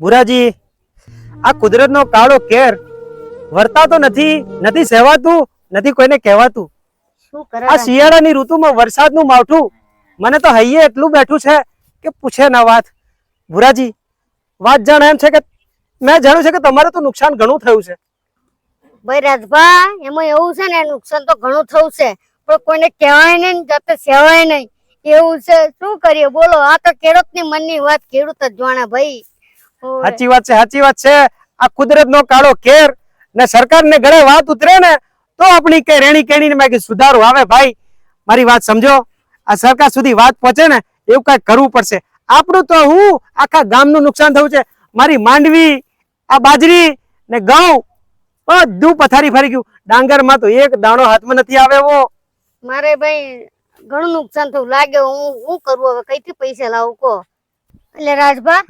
બુરાજી આ કુદરતનો કાળો કેર વર્તાતો નથી નથી સહેવાતું નથી કોઈને કહેવાતું. આ શિયાળાની ઋતુમાં વરસાદનું માવઠું મને તો હૈયે એટલું બેઠું છે કે પૂછે ના વાત. ભુરાજી વાત જાણ એમ છે કે મેં જાણ્યું છે કે તમારે તો નુકસાન ઘણું થયું છે. ભાઈ રાજભા એમાં એવું છે ને નુકસાન તો ઘણું થયું છે પણ કોઈને કહેવાય નહીં જાતે સેવાય નહીં. એવું છે શું કરીએ? બોલો આ તો ખેડૂતની મનની વાત ખેડૂત જ જાણે ભાઈ. સાચી વાત છે સાચી વાત છે. આ કુદરતનો કાળો કેર ને સરકારને ગળે વાત ઉતરે ને તો આપણી કઈ રેણી કેણી માં સુધારો આવે ભાઈ. મારી વાત સમજો. આ સરકાર સુધી વાત પહોંચે ને એવું કઈ કરવું પડશે. આપણું તો હું આખા ગામનું નુકસાન થયું છે. મારી માંડવી આ બાજરી ને ઘઉં બધું પથારી ફરી ગયું. ડાંગરમાં તો એક દાણો હાથમાં નથી આવે એવો મારે ભાઈ ઘણું નુકસાન થયું. લાગે હું શું કરવું હવે કઈથી પૈસા લાવું કો એટલે રાજભા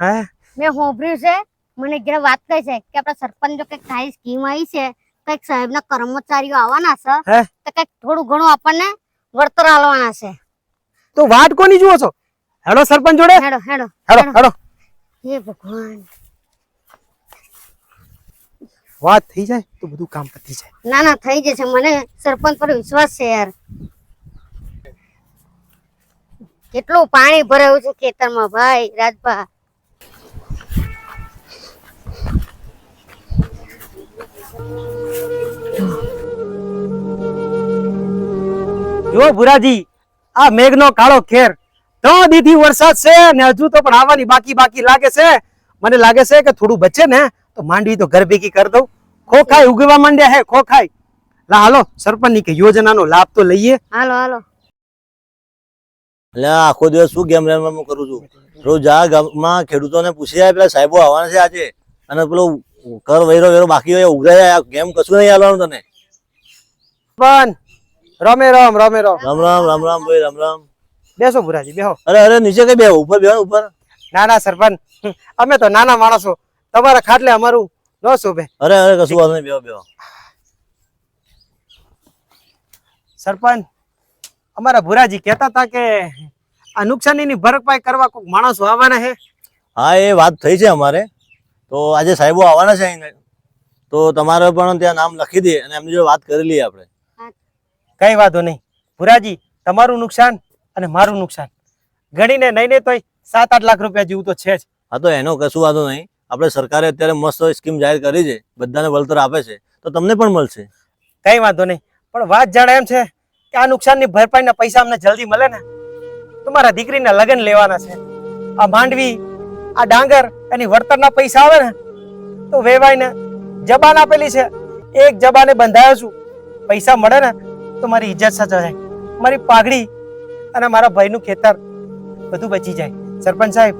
મેં સાંભળ્યું છે મને એક વાત કહી છે કે આપણા સરપંચ જો કંઈક થાય સ્કીમ આવી છે કંઈક સાહેબના કર્મચારીઓ આવવાના છે તો કંઈક થોડું ઘણું આપણને વળતર આલવાના છે. તો વાત કોની જુઓ છો? હેડો સરપંચ જોડે. હેડો. હેડો હેડો. હેડો. હે ભગવાન. વાત થઈ જાય તો બધું કામ પતી જાય. ના ના થઈ જશે. મને સરપંચ પર વિશ્વાસ છે યાર. કેટલું પાણી ભરાયું છે ખેતરમાં ભાઈ રાજભા. જો ભુરાજી આ મેઘનો કાળો ખેર ત્રણ દીધી વરસાદ છે ને હજુ તો પણ આવવાની બાકી બાકી લાગે છે. મને લાગે છે કે થોડું બચે ને તો માંડવી તો ઘર ભેગી કરી દઉં. ખોખાઈ ઉગવા માંડ્યા હે ખોખાઈ. લા હાલો સરપંચની કે યોજનાનો લાભ તો લઈએ. હાલો હાલો. એટલે આખો દિવસ શું ગેમ રમવા હું કરું છું? રોજ આ ગામમાં ખેડૂતોને પૂછી જાય પેલા સાહેબો આવવાના છે આજે. અને પેલો કર વૈરો વેરો બાકી હોય જાય. ગેમ કશું નહીં હાલવાનું તને. પણ રમે રામ રમે રમ. રામ રામ રામ રામ ભાઈ રામ રામ. બેસો ભુરાજી બેહો. અરે અરે નીચે કઈ બે ઉપર બે ઉપર. ના ના સરપંચ. અમે તો નાના માણસો. તમારા ખાટલે અમારું ન શોભે. અરે અરે કશું વાંધો નહીં બેહો બેહો. સરપંચ અમારા ભુરાજી કહેતા હતા કે આ નુકસાનીની ભરપાઈ કરવા કોઈક માણસો આવવાના છે. હા એ વાત થઈ છે અમારે. તો આજે સાહેબો આવવાના છે અહીં તો તમારે પણ ત્યાં નામ લખી દે અને એમની જોડે વાત કરી લઈએ આપણે. કઈ વાંધો નહીં. ભુરાજી તમારું નુકસાન અને મારું નુકસાન. ગણીને નહીં ને તોય સાત આઠ લાખ રૂપિયા જેવું તો છે જ. હા તો એનો કશું વાંધો નહીં. આપણે સરકારે અત્યારે મસ્ત સ્કીમ જાહેર કરી છે. બધાને વળતર આપે છે. તો તમને પણ મળશે. કઈ વાંધો નહીં. પણ વાત જાણે એમ છે કે આ નુકસાનની ભરપાઈના પૈસા અમને જલ્દી મળે ને? તમારા મારા દીકરીના લગ્ન લેવાના છે. આ માંડવી આ ડાંગર એની વળતરના પૈસા આવે ને તો વેવાઈને જબાન આપેલી છે. એક જબાને બંધાયો છું. પૈસા મળે ને તો મારી ઇજ્જત સચવાય મારી પાઘડી અને મારા ભાઈનું ખેતર બધું બચી જાય. સરપંચ સાહેબ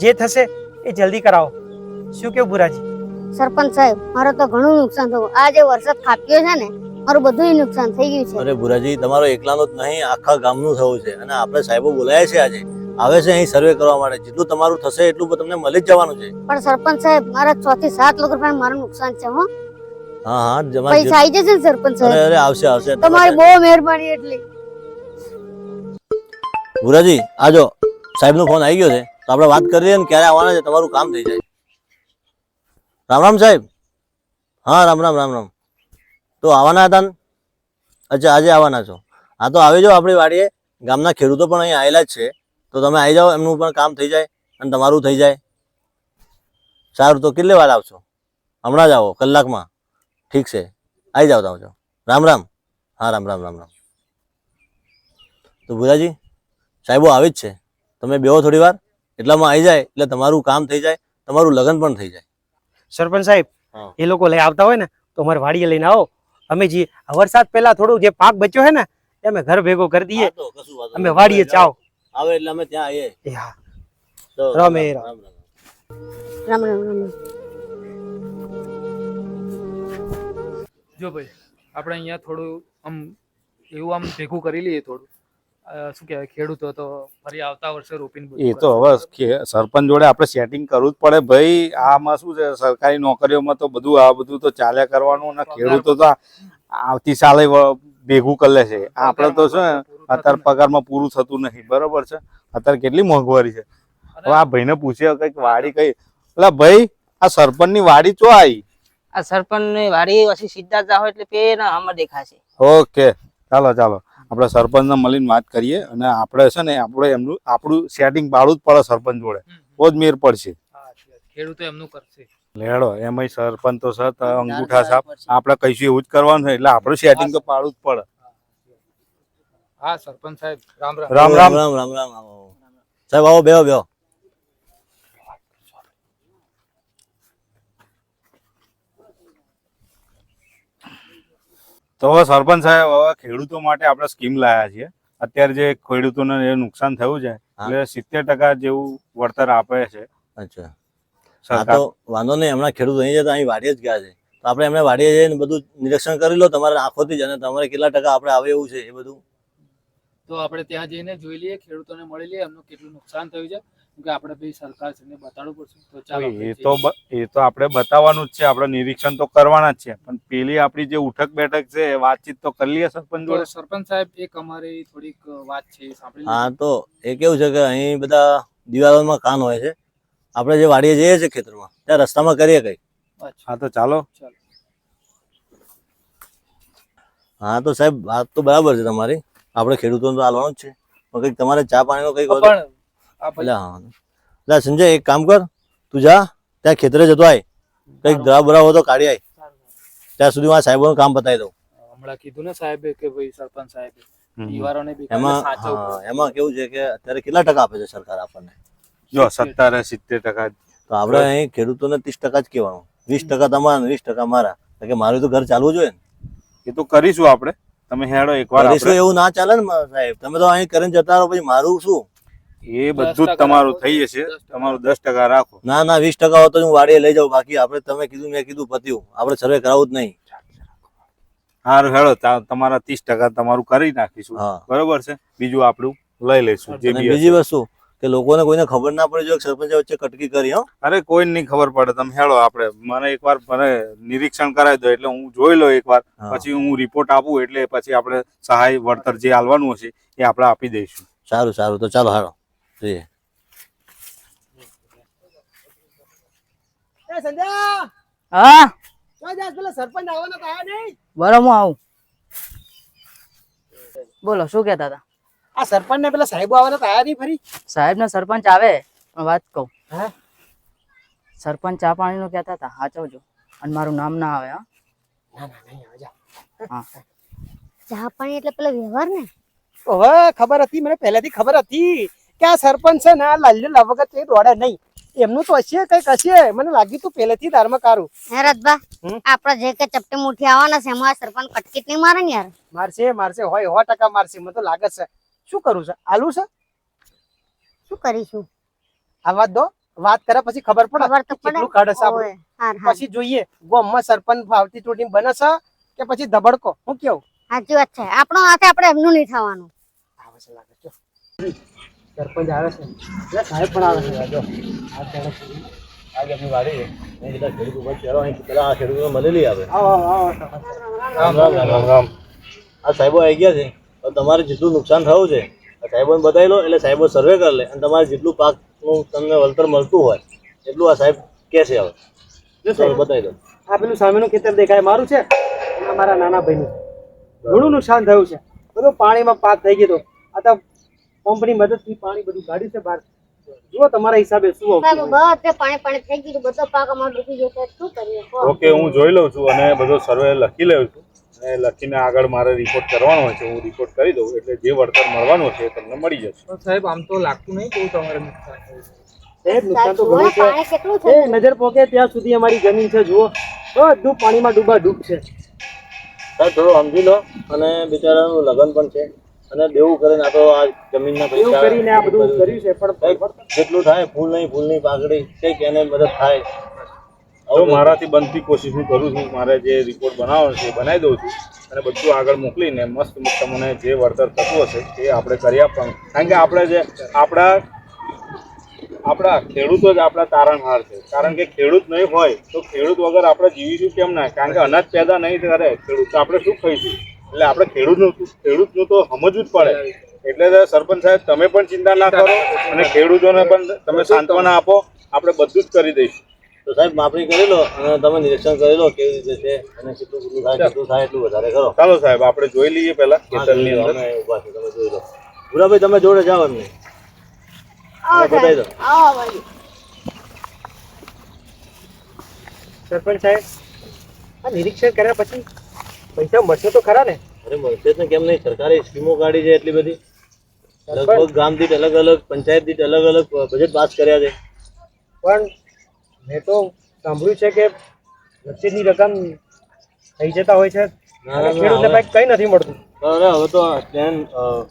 જે થશે એ જલ્દી કરાવો. શું કેવું બુરાજી સરપંચ સાહેબ મારે તો ઘણું નુકસાન થયું. આ જે વરસાદ ખાપ્યો છે ને મારું બધું નુકસાન થઈ ગયું છે. અરે ભુરાજી તમારો એકલાનો જ નહીં આખા ગામનું થયું છે. અને આપણે સાહેબો બોલાયા છે આજે. આવે છે અહીં સર્વે કરવા માટે. જેટલું તમારું થશે એટલું તમને મળી જ જવાનું છે. પણ સરપંચ સાહેબ મારા છ થી સાત લોકો રૂપિયા મારું નુકસાન છે હો. હા હા જમા પૈસા આવી જશે સરપંચ સાહેબ? અરે આવશે આવશે. તમારી બહુ મહેરબાની એટલી. ભુરાજી આજો સાહેબનો ફોન આવી ગયો છે. તો આપણે વાત કરી લઈએ ને ક્યારે આવવાના છે તમારું કામ થઈ જાય. રામ રામ સાહેબ. હા રામ રામ રામ રામ. તો આવવાના હતા ને? અચ્છા આજે આવવાના છો. હા તો આવી જાઓ આપણી વાડીએ. ગામના ખેડૂતો પણ અહીં આવેલા જ છે. તો તમે આવી જાઓ એમનું પણ કામ થઈ જાય અને તમારું થઈ જાય. સારું તો કેટલી વાર આવશો? હમણાં જ આવો કલાકમાં. ઠીક છે. આવી જાઓ તમે જાઓ રામ રામ. હા રામ રામ રામ રામ. તો ભુરાજી સાહેબો આવી જ છે. તમે બેહો થોડી વાર. એટલામાં આવી જાય એટલે તમારું કામ થઈ જાય. તમારું લગ્ન પણ થઈ જાય. સરપંચ સાહેબ એ લોકો લઈ આવતા હોય ને તો અમારે વાડીએ લઈને આવો. અમે જે વરસાદ પહેલા થોડું જે પાક બચ્યો હે ને એ અમે ઘર ભેગો કરી દઈએ. અમે વાડીએ ચાવ આવે. એટલે અમે ત્યાં આવીએ. હા. તો રામ. રામ. રામ રામ રામ. જો ભાઈ આપણે અહીંયા થોડું આમ એવું આમ ભેગું કરી લઈએ થોડું. શું કહેવાય ખેડૂતો તો ફરી આવતા વર્ષે રોપીને એ તો હવે સરપંચ જોડે આપણે સેટિંગ કરવું જ પડે. ભાઈ આમાં શું છે સરકારી નોકરીઓમાં તો બધું આ બધું તો ચાલ્યા કરવાનું અને ખેડૂતો તો આવતી સાલે ભેગું કરી છે આપણે તો શું અત્યારે પગારમાં પૂરું થતું નથી. બરોબર છે? અત્યારે કેટલી મોંઘવારી છે? હવે આ ભાઈને પૂછ્યો કંઈક વાડી કઈ. એટલે ભાઈ આ સરપંચની વાડી ચો આવી આ સરપંચની વાડી પછી સીધા જાવ એટલે પેલા આમાં દેખાશે. ઓકે ચાલો ચાલો. આપણે સરપંચને મળીને વાત કરીએ અને આપણે છે ને આપણે એમનું આપણું સેટિંગ પાડવું જ પડે સરપંચ જોડે. બહુ જ મેર પડશે. ખેડૂતો એમનું કરશે. લેડો એમાં સરપંચ તો સર અંગૂઠા સાપ આપણે કહીશું એવું જ કરવાનું છે એટલે આપણું સેટિંગ તો પાડવું જ પડે. હા સરપંચ સાહેબ રામ. રામ રામ. રામ રામ રામ રામ. સાહેબ આવો બેહો બેહો. તો હવે સરપંચ સાહેબ હવે ખેડૂતો માટે આપણે સ્કીમ લાયા છીએ. અત્યારે જે ખેડૂતોને જે નુકસાન થયું છે એટલે સિત્તેર ટકા જેવું વળતર આપે છે. અચ્છા. હા તો વાંધો નહીં હમણાં ખેડૂત અહીં જતા અહીં વાડીએ જ ગયા છે. તો આપણે એમને વાડીએ જઈને બધું નિરીક્ષણ કરી લો તમારે આંખોથી જ અને તમારે કેટલા ટકા આપણે આવે એવું છે એ બધું. તો આપણે ત્યાં જઈને જોઈ લઈએ ખેડૂતોને મળી લઈએ એમનું કેટલું નુકસાન થયું છે. કે આપણે ભાઈ સરકાર છે બતાડવું પડશે. તો ચાલો એ તો એ તો આપણે બતાવવાનું જ છે આપણે નિરીક્ષણ તો કરવાના જ છે. પણ પેલી આપણી જે ઉઠક બેઠક છે વાતચીત તો કરી લઈએ સરપંચ જોડે. સરપંચ સાહેબ એક અમારી થોડીક વાત છે સાંભળી હા તો એ કેવું છે કે અહીં બધા દિવાલોમાં કાન હોય છે. આપણે જે વાડીએ જઈએ છીએ ખેતરમાં ત્યાં રસ્તામાં કરીએ કઈ. હા તો ચાલો. ચાલો. હા તો સાહેબ વાત તો બરાબર છે તમારી. આપણે ખેડૂતોને તો હાલવાનું જ છે. પણ કંઈક તમારે ચા પાણીનો કંઈક એટલે સંજય એક કામ કર. તું જા ત્યાં ખેતરે જતો આય. કંઈક દવા બરા હોય તો કાઢી આય. ત્યાં સુધી આ સાહેબોનું કામ બતાવી દઉં. હમણાં કીધું ને સાહેબે કે ભાઈ સરપંચ સાહેબે એમાં કેવું છે કે અત્યારે કેટલા ટકા આપે છે સરકાર આપણને? જો સત્તર સિત્તેર ટકા તો આપણે અહીં ખેડૂતોને ત્રીસ ટકા જ કહેવાનું. વીસ ટકા તમારા વીસ ટકા મારા કે મારું તો ઘર ચાલવું જોઈએ ને. એ તો કરીશું આપણે. તમે હેડો એકવાર કરીશું એવું ના ચાલે ને સાહેબ. તમે તો અહીં કરીને જતા રહો પછી મારું શું? એ બધું જ તમારું થઈ જશે તમારું દસ ટકા રાખો. ના ના વીસ ટકા હોય તો હું વાડીએ લઈ જાઉં. બાકી આપણે તમે કીધું મેં કીધું પત્યું. આપણે સર્વે કરાવું જ નહીં. સારું હેડો તમારા ત્રીસ ટકા તમારું કરી નાખીશું. બરોબર છે? બીજું આપણું લઈ લઈશું જે બીજી વસ્તુ કે લોકોને કોઈને ખબર ના પડે જો સરપંચ વચ્ચે કટકી કરી હો. અરે કોઈ નહીં ખબર પડે. તમે હેળો આપણે. મને એકવાર મને નિરીક્ષણ કરાવી દો એટલે હું જોઈ લઉં એકવાર. પછી હું રિપોર્ટ આપું એટલે પછી આપણે સહાય વળતર જે આલવાનું હશે એ આપણે આપી દઈશું. સારું સારું. તો ચાલો હાલો. જોઈએ એ સંજય હા ક્યાં જાસ પેલા સરપંચ આવવાના તો આયા નહીં બરો હું આવું બોલો શું કહેતા હતા આ સરપંચ ને પેલા સાહેબ આવવાના તો આયા નહીં ફરી સાહેબ ને સરપંચ આવે વાત કહું હા? સરપંચ ચા પાણી નું કહેતા હતા સાચવજો અને મારું નામ ના આવે હા ના ના નહીં આવે જા હા ચા પાણી એટલે પેલા વ્યવહાર ને ઓહે ખબર હતી મને પહેલાથી ખબર હતી કે આ સરપંચ છે ને આ લાલ્યો લા વગર કઈ દોડે નહીં. એમનું તો હશે કંઈક હશે. મને લાગ્યું તું પહેલેથી દારમાં કારું. હે રતભા આપણે જે કે ચપટી મુઠી આવવાના છે એમાં સરપંચ કટકીટ નહીં મારે ને યાર? મારશે મારશે હોય સો ટકા મારશે. મને તો લાગે છે. શું કરું છે? આલુ છે? શું કરીશું? આ વાત દો. વાત કરે પછી ખબર પડે. ખબર તો પડે. કાઢે છે આપણું. પછી જોઈએ. ગોમમાં સરપંચ ફાવતી ચૂંટણી બને છે કે પછી ધબડકો? હું કેવું? સાચી વાત છે. આપણો હાથે આપણે એમનું નહીં થવાનું. આવે છે લાગે છે. સરપંચ આવે છે. એટલે સાહેબ પણ આવે છે. જો આ ચાલો એમની વાડી છે બધા ખેડૂત ઉપર છે. અહીં પેલા આ ખેડૂતો મળેલી આવે. રામ રામ રામ રામ આ સાહેબો આવી ગયા છે. તો તમારે જેટલું નુકસાન થયું છે સાહેબોને બતાવી લો એટલે સાહેબો સર્વે કરી લે. અને તમારે જેટલું પાકનું તમને વળતર મળતું હોય એટલું આ સાહેબ કહે છે હવે. બતાવી દો. આ પેલું સામેનું ખેતર દેખાય મારું છે? મારા નાના ભાઈનું. છે. ઘણું નુકસાન થયું છે. બધું પાણીમાં પાક થઈ ગયો આ તો પંપની મદદથી પાણી બધું કાઢ્યું છે બહાર. જુઓ તમારા હિસાબે શું આવતું બધે પાણી પાણી થઈ ગયું બધો પાક અમારો ડૂબી ગયો શું કરીએ? ઓકે હું જોઈ લઉં છું અને બધો સર્વે લખી લઉં છું. અને લખીને આગળ મારે રિપોર્ટ કરવાનો હોય છે હું રિપોર્ટ કરી દઉં એટલે જે વળતર મળવાનું છે એ તમને મળી જશે. સાહેબ આમ તો લાગતું નહીં બહુ તમારે નુકસાન. સાહેબ નુકસાન તો ઘણું છે. એ નજર પોકે ત્યાં સુધી અમારી જમીન છે જુઓ. બધું પાણીમાં ડૂબા ડૂબ છે. સાહેબ થોડું સમજી લો. અને બિચારાનું લગ્ન પણ છે. અને દેવું કરીને આ તો આ જમીનના પૈસા કરીને આ બધું કર્યું છે પણ જેટલું થાય ફૂલ નહીં ફૂલની પાકડી કંઈક એને મદદ થાય. હવે મારાથી બનતી કોશિશ હું કરું છું મારે જે રિપોર્ટ બનાવવાનો છે એ બનાવી દઉં છું અને બધું આગળ મોકલીને મસ્ત તમને જે વળતર થતું હશે એ આપણે કરી આપવાનું. કારણ કે આપણે જે આપણા આપણા ખેડૂતો જ આપણા તારણહાર છે. કારણ કે ખેડૂત નહીં હોય તો ખેડૂત વગર આપણે જીવીશું કેમ ના? કારણ કે અનાજ પેદા નહીં કરે ખેડૂત. તો આપણે શું ખાઈશું? એટલે આપણે ખેડૂતનું ખેડૂતનું તો સમજવું જ પડે. એટલે સરપંચ સાહેબ તમે પણ ચિંતા ના કરો અને ખેડૂતોને પણ તમે સાંત્વના આપો. આપણે બધું જ કરી દઈશું. તો સાહેબ માપણી કરી લો અને તમે નિરીક્ષણ કરી લો કેવી રીતે છે અને કેટલું કેટલું થાય કેટલું થાય એટલું વધારે કરો. ચાલો સાહેબ આપણે જોઈ લઈએ પહેલા ખેતરની અંદર. અમે ઊભા છીએ, તમે જોઈ લો. ભૂરાભાઈ તમે જોડે જાઓ એમને. બતાવી દો. સરપંચ સાહેબ આ નિરીક્ષણ કર્યા પછી પૈસા મળશે તો ખરા ને? અરે મળશે ને કેમ નહીં? સરકારે સ્કીમો કાઢી છે એટલી બધી. લગભગ ગામ દીઠ અલગ અલગ પંચાયત દીઠ અલગ અલગ બજેટ પાસ કર્યા છે. પણ મેં તો સાંભળ્યું છે કે વચ્ચેની રકમ થઈ જતા હોય છે. ખેડૂતને કંઈ કઈ નથી મળતું. અરે હવે તો ટેન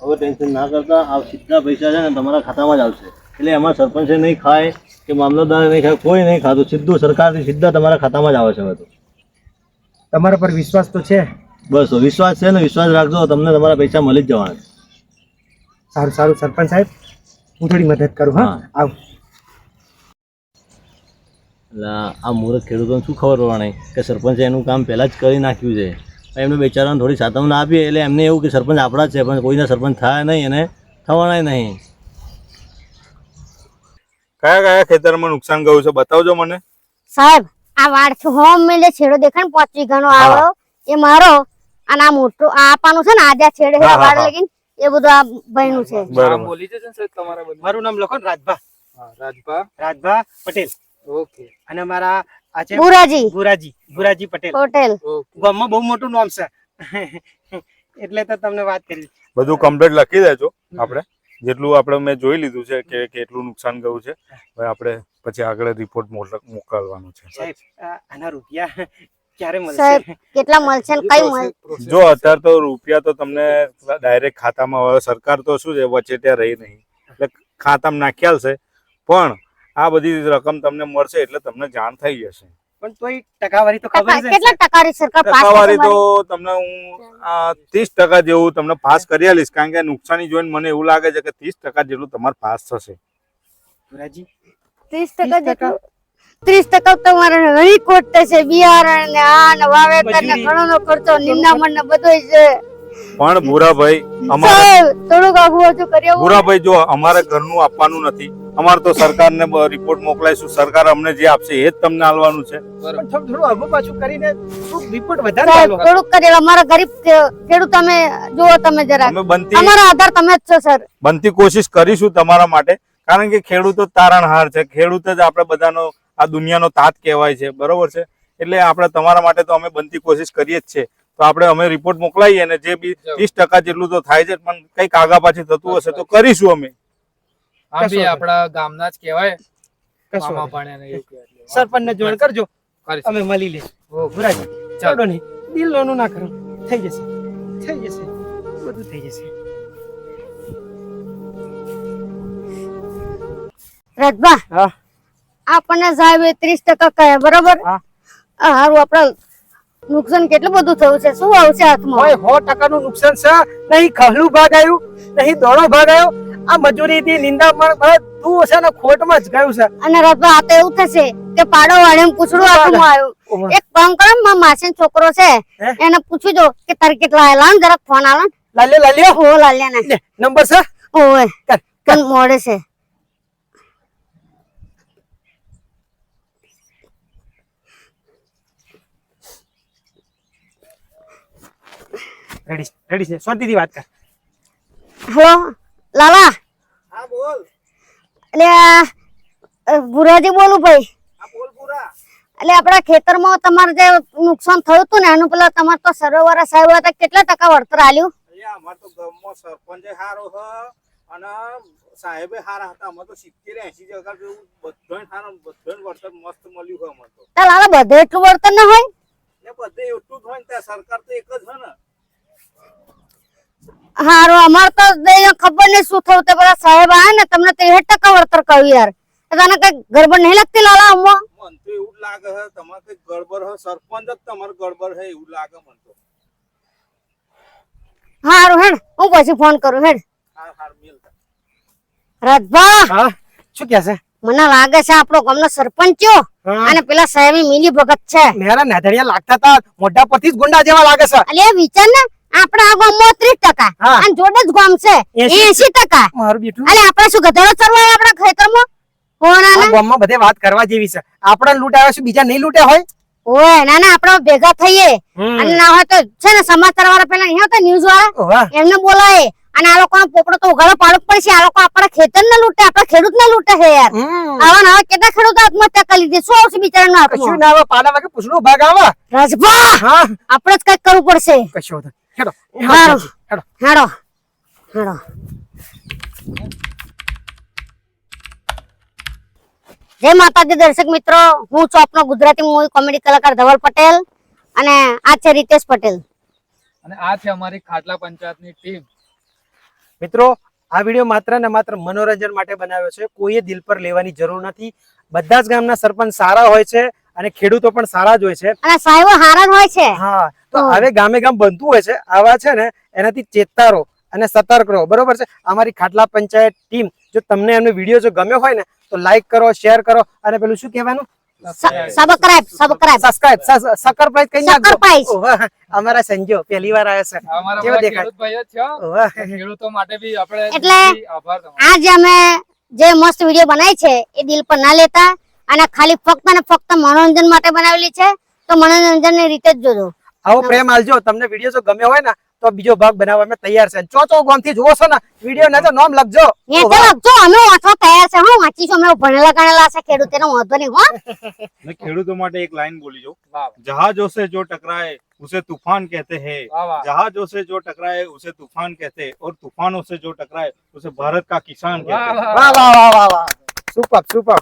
હવે ટેન્શન ના કરતા. આ સીધા પૈસા છે ને તમારા ખાતામાં જ આવશે. એટલે એમાં સરપંચે નહીં ખાય કે મામલતદારે નહીં ખાય કોઈ નહીં ખાતું. સીધું સરકારથી સીધા તમારા ખાતામાં જ આવે છે હવે તો. તમારા પર વિશ્વાસ તો છે? બસ વિશ્વાસ છે ને વિશ્વાસ રાખજો તમને તમારા પૈસા મળી જ જવાના સારું સારું સરપંચ સાહેબ હું થોડી મદદ કરું હા. આવ. આ- આ મૂર્ખ ખેડૂતોને શું ખબર પડવાની? કે સરપંચે એનું કામ પહેલાં જ કરી નાખ્યું છે. એમને બેચારાને થોડી સાતવના આપીએ એટલે એમને એવું કે સરપંચ આપણા જ છે પણ કોઈના સરપંચ થાય નહીં અને થવાના નહીં. કયા કયા ખેતરમાં નુકસાન ગયું છે બતાવજો મને. સાહેબ આ વાડ છે. હોમ મેલે છેડો દેખાય ને પાંચ વીઘાનો આવડો. એ મારો અને આ મોટો આ છે ને આજે છેડે છે વાડ લગીન એ બધું આ ભાઈનું છે. નામ બોલી જશે ને સાહેબ તમારા બધું મારું નામ લખો ને રાજભા. રાજભા. રાજભા પટેલ. ઓકે. અને મારા આ છે બુરાજી ભુરાજી. ભુરાજી પટેલ. પટેલ. ગામમાં બહુ મોટું નામ છે. એટલે તો તમને વાત કરી. બધું કમ્પ્લીટ લખી દેજો આપણે. જેટલું આપણે મેં જોઈ લીધું છે કે કેટલું નુકસાન ગયું છે. આપણે પછી આગળ રિપોર્ટ મોકલવાનો છે. સાહેબ આના રૂપિયા ક્યારે મળશે? કેટલા મળશે ને કઈ મળશે જો અત્યારે તો રૂપિયા તો તમને ડાયરેક્ટ ખાતામાં હવે સરકાર તો શું છે વચેટિયા રહી નહીં. એટલે ખાતામાં નાખ્યા છે પણ આ બધી રકમ તમને મળશે એટલે તમને જાણ થઈ જશે. પણ તોય ટકાવારી તો ખબર છે કેટલા ટકાની સરકાર પાસ ટકાવારી તો તમને હું ત્રીસ ટકા જેવું તમને પાસ કરી આલીશ કારણ કે નુકસાની જોઈને મને એવું લાગે છે કે ત્રીસ ટકા જેટલું તમારે પાસ થશે. ત્રીસ ટકા જેટલું. ત્રીસ ટકા તમારે મારે થશે બિયારણ ને આ ને વાવેતર ને ઘણો નો ખર્ચો નિંદામણ ને બધું છે. પણ ભૂરાભાઈ અમારે થોડુંક આગું ઓછું કરી ભૂરાભાઈ જો અમારે ઘરનું આપવાનું નથી. અમારે તો સરકારને રિપોર્ટ મોકલાઈશું. સરકાર અમને જે આપશે એ જ તમને આલવાનું છે. થોડું આગુ પાછું કરીને રિપોર્ટ વધારે થોડુંક કરી અમારા ગરીબ ખેડૂત તમે જુઓ તમે જરા અમે બનતી અમારો આધાર તમે જ છો સર. બનતી કોશિશ કરીશું તમારા માટે. કારણ કે ખેડૂતો તારણહાર છે. ખેડૂત જ આપણે બધાનો આ દુનિયાનો તાત કહેવાય છે. બરોબર છે? એટલે આપણે તમારા માટે તો અમે બનતી કોશિશ કરીએ જ છે તો આપણે અમે રિપોર્ટ મોકલાઈએ અને જે બી ત્રીસ ટકા જેટલું તો થાય છે પણ કંઈક આગા પાછી થતું હશે તો કરીશું અમે. બી કશો આપણા ગામના જ કહેવાય. સરપંચને જોડ કરજો. અમે મળી લે ભુરાજી ચાલો. ચાલો નહીં. દિલ લોનું ના કરો. થઈ જશે. થઈ જશે. બધું થઈ જશે. રાજભા આપણને સાહેબ ત્રીસ ટકા કહે બરોબર. હારું આપડે નુકસાન કેટલું બધું થયું છે? શું આવશે હાથમાં? હોય સો ટકાનું નુકસાન છે. નહીં ખહલું ભાગ આવ્યું નહીં દોડો ભાગ આવ્યો. આ મજૂરી થી નિંદામણ તું છે ને ખોટમાં જ ગયું છે. અને રાજભા આ તો એવું થશે કે પાડો વાળે પૂછડું હાથમાં આવ્યું. એક કામ કરો ને મારા માસી છોકરો છે. એને પૂછી જો કે તારે કેટલા આવેલા જરાક ફોન આલો ને. લાલ્યો લાલ્યો? હો લાલ્યા ને નંબર છે? ઓય કર મોડે છે. રેડી રેડી છે. શાંતિથી વાત કર. હેલો લાલા. હા બોલ. એટલે ભુરાજી બોલું ભાઈ. હા બોલ બુરા એટલે આપણા ખેતરમાં તમારે જે નુકસાન થયું હતું ને એનું પેલા તમારે તો સરોવર સાહેબ હતા કેટલા ટકા વળતર આલ્યું? અહીંયા અમાર તો ગામમાં સરપંચે સારો હ અને સાહેબે હારા હતા. અમે તો સિત્તેર એસી જગા જેવું બધાને હારા બધાને વળતર મસ્ત મળ્યું હોય અમને તો. તો લાલા બધે એટલું વળતર ના હોય? ને બધે એટલું જ હોય ને ત્યાં સરકાર તો એક જ હોય ને. હારું અમાર તો દે- ખબર નહીં શું થયું તે બધા સાહેબ આયા ને તમને ત્રેસઠ ટકા વળતર કહ્યું યાર. તને કઈ ગરબડ નહીં લાગતી લાલા અમ્મા મન તો એવું લાગે હે તમારે કઈ ગડબડ હે સરપંચ જ તમારે ગડબડ હે એવું લાગે મન તો. હારું હેડ હું પછી ફોન કરું હેડ. હાર હાર મિલ રાજભા! હા શું કહે છે? મને લાગે છે આપણો ગામનો સરપંચ થયો અને પેલા સાહેબ મિલી ભગત છે. મેરા નાધડિયા લાગતા હતા મોઢા પરથી જ ગુંડા જેવા લાગે છે. અલે વિચાર ને આપણા ત્રીસ ટકા અને જોડે જ ગામ છે. એંશી. એસી ટકા. મારું બેટું અલે આપણે શું ગધેડો ચરવા આપણા ખેતરમાં? હોવાના ગામમાં બધે વાત કરવા જેવી છે. આપણા લૂંટાવ્યા છે બીજા નહીં લૂંટ્યા હોય? ઓય ના ના આપણે ભેગા થઈએ. અને ના હોય તો છે ને સમાચાર વાળા પેલા અહીંયા હતા ન્યૂઝ વાળા. એમને બોલાય અને આ લોકો પોપડો તો ઉઘાડો પાડવો પડશે. આ લોકો આપણા ખેતર ને લૂંટે આપણા ખેડૂત ને લૂંટે છે યાર. આવા નવા કેટલા ખેડૂત આત્મહત્યા કરી લીધી? શું આવશે બિચારાના કશું હાથમાં ના આવે પાડા વાગે પૂછડું ભાગ આવે. રાજભા આપણે જ કંઈક કરવું પડશે. કશું. હેડો. હેડો હેડો હેડો. જય માતાજી દર્શક મિત્રો હું છું આપનો ગુજરાતી મૂવી કોમેડી કલાકાર ધવલ પટેલ અને આ છે રીતેશ પટેલ. અને આ છે અમારી ખાટલા પંચાયતની ટીમ. મિત્રો આ વીડિયો માત્ર ને માત્ર મનોરંજન માટે બનાવ્યો છે. કોઈએ દિલ પર લેવાની જરૂર નથી. બધા જ ગામના સરપંચ સારા હોય છે અને ખેડૂતો પણ સારા જ હોય છે. અને સાહેબો સારા જ હોય છે. હા તો હવે ગામે ગામ બનતું હોય છે. આવા છે ને એનાથી ચેતતા રહો અને સતર્ક રહો. બરોબર છે? અમારી ખાટલા પંચાયત ટીમ જો તમને એમનો વીડિયો જો ગમ્યો હોય ને તો લાઈક કરો શેર કરો અને પેલું શું કહેવાનું? સબસ્ક્રાઇબ સબસ્ક્રાઇબ સબસ્ક્રાઇબ સકર પ્રાઇસ કઈ નાખજો. અમારા સંજો પહેલી વાર આવ્યા છે. અમારા કેવો દેખાય? ખેડૂત ભાઈઓ જ છે. ખેડૂતો માટે ભી આપણે એટલે આજે અમે જે મસ્ત વીડિયો બનાવી છે એ દિલ પર ના લેતા અને ખાલી ફક્ત ને ફક્ત મનોરંજન માટે બનાવેલી છે. તો મનોરંજનની રીતે જ જોજો. આવો પ્રેમ આલજો. તમને વીડિયો જો ગમ્યો હોય ને તો બીજો ભાગ બનાવવા અમે તૈયાર છે. ચો ચો થી જોવો ને વીડિયો ના તો નામ લખજો. એ તો લખજો અમે વાંચવા તૈયાર છે. હું વાંચી છું અમે ભણેલા ગણેલા છે. ખેડૂત એનો વાંધો નહીં હો. ને ખેડૂતો માટે એક લાઈન બોલી જો. જહાજો સે જો ટકરાય उसे तूफान कहते हैं जहाजों से जो टकराए उसे तूफान कहते हैं और तूफानों से जो टकराए उसे भारत का किसान कहते हैं सुपर सुपर